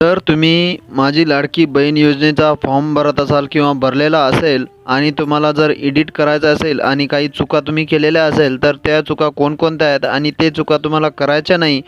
जर तुम्ही माझी लाडकी बहीण योजनेचा फॉर्म भरत असाल किंवा भरलेला असेल आणि तुम्हाला जर एडिट करायचं असेल आणि काही चुका तुम्ही केलेल्या असेल तर त्या चुका कोणकोणत्या आहेत आणि ते चुका तुम्हाला करायच्या नाही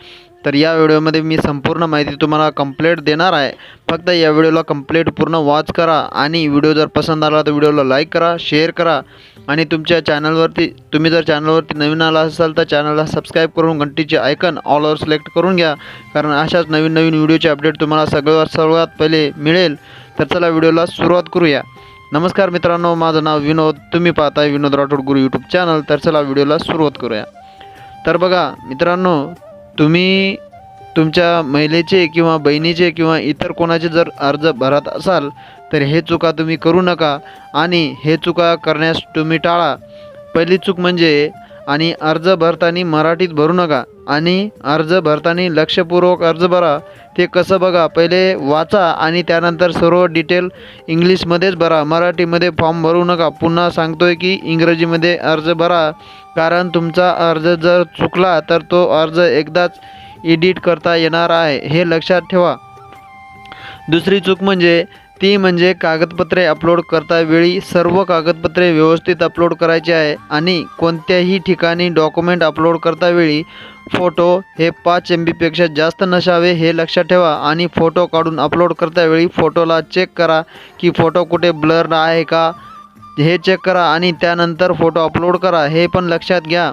तर या व्हिडिओमध्ये मी संपूर्ण माहिती तुम्हाला कंप्लीट देणार आहे. फक्त या व्हिडिओला कंप्लीट पूर्ण वॉच करा आणि व्हिडिओ जर पसंत आला तर व्हिडिओला लाईक करा शेअर करा आणि तुमच्या चॅनलवरती तुम्ही जर चॅनलवरती नवीन आला असाल तर चॅनलला सबस्क्राईब करून घंटीचे आयकन ऑलवर सिलेक्ट करून घ्या. कारण अशाच नवीन नवीन व्हिडिओचे अपडेट तुम्हाला सगळ्यात सर्वात पहिले मिळेल. तर चला व्हिडिओला सुरुवात करूया. नमस्कार मित्रांनो माझं नाव विनोद. तुम्ही पाहताय विनोद राठोड गुरु यूट्यूब चॅनल तर चला व्हिडिओला सुरुवात करूया. तर बघा मित्रांनो तुम्ही तुमच्या महिलेचे किंवा बहिणीचे किंवा इतर कोणाचे जर अर्ज भरत असाल तर हे चुका तुम्ही करू नका. आणि हे चुका करण्यास तुम्ही टाळा. पहिली चूक म्हणजे आणि अर्ज भरताना मराठीत भरू नका. आणि अर्ज भरताना लक्षपूर्वक अर्ज भरा. ते कसं बघा पहिले वाचा आणि त्यानंतर सर्व डिटेल इंग्लिशमध्येच भरा. मराठीमध्ये फॉर्म भरू नका. पुन्हा सांगतोय की इंग्रजीमध्ये अर्ज भरा. कारण तुमचा अर्ज जर चुकला तर तो अर्ज एकदाच एडिट करता येणार आहे. हे लक्षात ठेवा. दुसरी चूक म्हणजे ती म्हणजे कागदपत्रे अपलोड करता वेळी सर्व कागदपत्रे व्यवस्थित अपलोड करायचे आहे आणि कोणत्याही ठिकाणी डॉक्युमेंट अपलोड करता वेळी फोटो हे पाच एम बीपेक्षा जास्त नसावे हे लक्षात ठेवा आणि फोटो काढून अपलोड करता वेळी फोटोला चेक करा की फोटो कुठे ब्लर आहे का? हे चेक करा आणि त्यानंतर फोटो अपलोड करा हे पण लक्षात घ्या.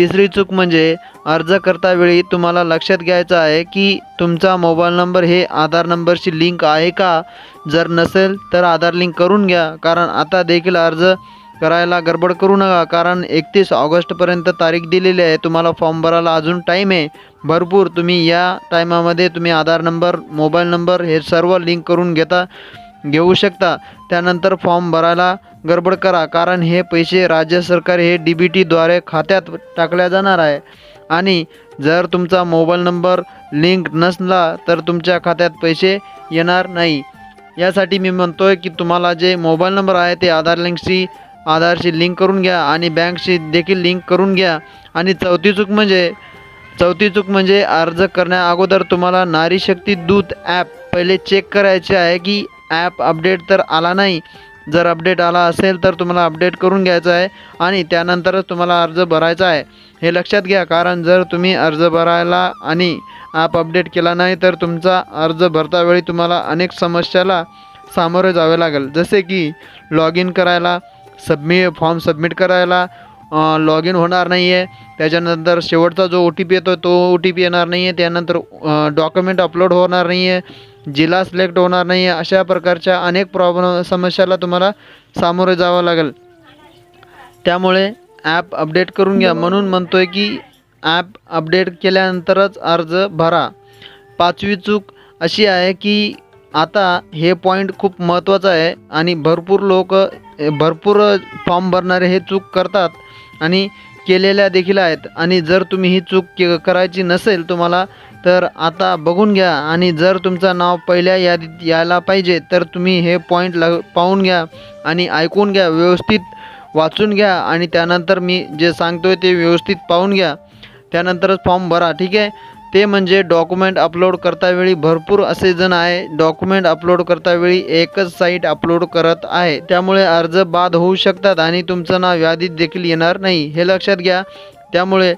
तिसरी चूक म्हणजे अर्ज करता वेळी तुम्हाला लक्षात घ्यायचं आहे की तुमचा मोबाईल नंबर हे आधार नंबरशी लिंक आहे का? जर नसेल तर आधार लिंक करून घ्या कारण आता देखील अर्ज करायला गडबड करू नका कारण एकतीस ऑगस्टपर्यंत तारीख दिलेली आहे. तुम्हाला फॉर्म भरायला अजून टाईम आहे. भरपूर तुम्ही या टायमामध्ये तुम्ही आधार नंबर मोबाईल नंबर हे सर्व लिंक करून घेता. घेऊ शकता. त्यानंतर फॉर्म भरायला गडबड करा कारण हे पैसे राज्य सरकार हे डी बी टीद्वारे खात्यात टाकल्या जाणार आहे. आणि जर तुमचा मोबाईल नंबर लिंक नसला तर तुमच्या खात्यात पैसे येणार नाही. यासाठी मी म्हणतो आहे की तुम्हाला जे मोबाईल नंबर आहे ते आधार लिंकशी आधारशी लिंक करून घ्या आणि बँकशी देखील लिंक करून घ्या. आणि चौथी चूक म्हणजे चौथी चूक म्हणजे अर्ज करण्या अगोदर तुम्हाला नारी शक्ती दूत ॲप पहिले चेक करायचे आहे की ॲप अपडेट तर आला नाही. जर अपडेट आला असेल तर तुम्हाला अपडेट करून घ्यायचं आहे आणि त्यानंतरच तुम्हाला अर्ज भरायचा आहे. हे लक्षात घ्या कारण जर तुम्ही अर्ज भरायला आणि ॲप अपडेट केला नाही तर तुमचा अर्ज भरतावेळी तुम्हाला अनेक समस्याला सामोरे जावे लागेल. जसे की लॉग इन करायला सबमि फॉर्म सबमिट करायला लॉग इन होणार नाही आहे त्याच्यानंतर शेवटचा जो ओ टी पी येतो तो ओ टी पी येणार नाही आहे त्यानंतर डॉक्युमेंट अपलोड होणार नाही आहे जिल्हा सिलेक्ट होणार नाही आहे अशा प्रकारच्या अनेक प्रॉब्लम समस्याला तुम्हाला सामोरे जावं लागेल. त्यामुळे ॲप अपडेट करून घ्या. म्हणून म्हणतो आहे की ॲप अपडेट केल्यानंतरच अर्ज भरा. पाचवी चूक अशी आहे की आता हे पॉईंट खूप महत्त्वाचं आहे आणि भरपूर लोक भरपूर फॉर्म भरणारे हे चूक करतात. आणि केलेल्या देखील आहेत. आणि जर तुम्ही ही चूक के करायची नसेल तुम्हाला तर आता बघून घ्या. आणि जर तुमचं नाव पहिल्या यादीत यायला पाहिजे तर तुम्ही हे पॉईंट ल पाहून घ्या आणि ऐकून घ्या. व्यवस्थित वाचून घ्या आणि त्यानंतर मी जे सांगतोय ते व्यवस्थित पाहून घ्या. त्यानंतरच फॉर्म भरा ठीक आहे? ते म्हणजे डॉक्युमेंट अपलोड करतावेळी भरपूर असे जण आहे. डॉक्युमेंट अपलोड करतावेळी एकच साईट अपलोड करत आहे. त्यामुळे अर्ज बाद होऊ शकतात आणि तुमचं नाव यादीत देखील येणार नाही. हे लक्षात घ्या. त्यामुळे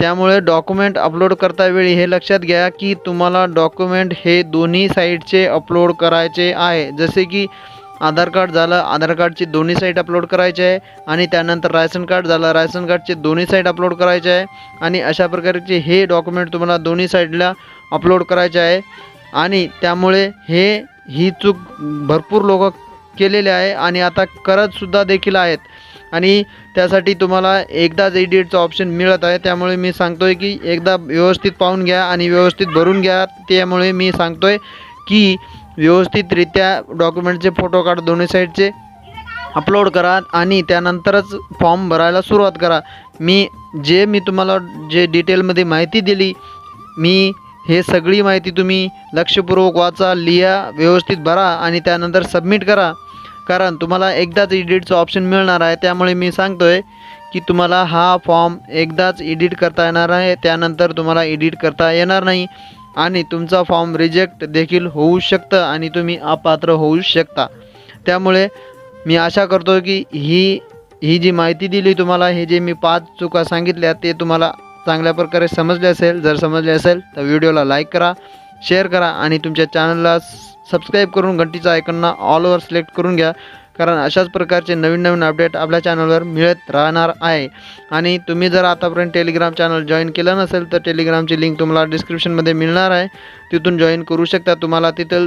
त्यामुळे डॉक्युमेंट अपलोड करतावेळी हे लक्षात घ्या की तुम्हाला डॉक्युमेंट हे दोन्ही साईटचे अपलोड करायचे आहे. जसे की आधार कार्ड झालं आधार कार्डची दोन्ही साईट अपलोड करायची आहे आणि त्यानंतर रायसन कार्ड झालं रायसन कार्डचे दोन्ही साईट अपलोड करायचे आहे आणि अशा प्रकारचे हे डॉक्युमेंट तुम्हाला दोन्ही साईडला अपलोड करायचे आहे. आणि त्यामुळे हे ही चूक भरपूर लोक केलेले आहे आणि आता करतसुद्धा देखील आहेत. आणि त्यासाठी तुम्हाला एकदाच एडिटचं ऑप्शन मिळत आहे. त्यामुळे मी सांगतो आहे की एकदा व्यवस्थित पाहून घ्या आणि व्यवस्थित भरून घ्या. त्यामुळे मी सांगतो आहे की व्यवस्थितरित्या डॉक्युमेंटचे फोटो काढ दोन्ही साईडचे. अपलोड करा आणि त्यानंतरच फॉर्म भरायला सुरुवात करा. मी जे मी तुम्हाला जे डिटेलमध्ये माहिती दिली मी हे सगळी माहिती तुम्ही लक्षपूर्वक वाचा लिहा व्यवस्थित भरा आणि त्यानंतर सबमिट करा. कारण तुम्हाला एकदाच एडिटचं ऑप्शन मिळणार आहे. त्यामुळे मी सांगतो आहे की तुम्हाला हा फॉर्म एकदाच एडिट करता येणार आहे. त्यानंतर तुम्हाला एडिट करता येणार नाही. आणि तुमचा फॉर्म रिजेक्ट देखील होऊ शकतं आणि तुम्ही अपात्र होऊ शकता. त्यामुळे मी आशा करतो की ही ही जी माहिती दिली तुम्हाला हे जे मी पाच चुका सांगितल्या ते तुम्हाला चांगल्या प्रकारे समजले असेल. जर समजले असेल तर व्हिडिओला लाईक करा शेअर करा आणि तुमच्या चॅनलला सबस्क्राईब करून घंटीचा आयकॉनना ऑलवर सिलेक्ट करून घ्या. कारण अशाच प्रकारचे नवीन नवीन अपडेट आपल्या चॅनलवर मिळत राहणार आहे. आणि तुम्ही जर आतापर्यंत टेलिग्राम चॅनल जॉईन केलं नसेल तर टेलिग्रामची लिंक तुम्हाला डिस्क्रिप्शनमध्ये मिळणार आहे. तिथून जॉईन करू शकता. तुम्हाला तिथं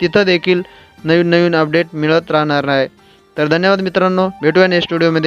तिथं देखील नवीन नवीन अपडेट मिळत राहणार आहे. तर धन्यवाद मित्रांनो. भेटूया नेक्स्ट व्हिडिओमध्ये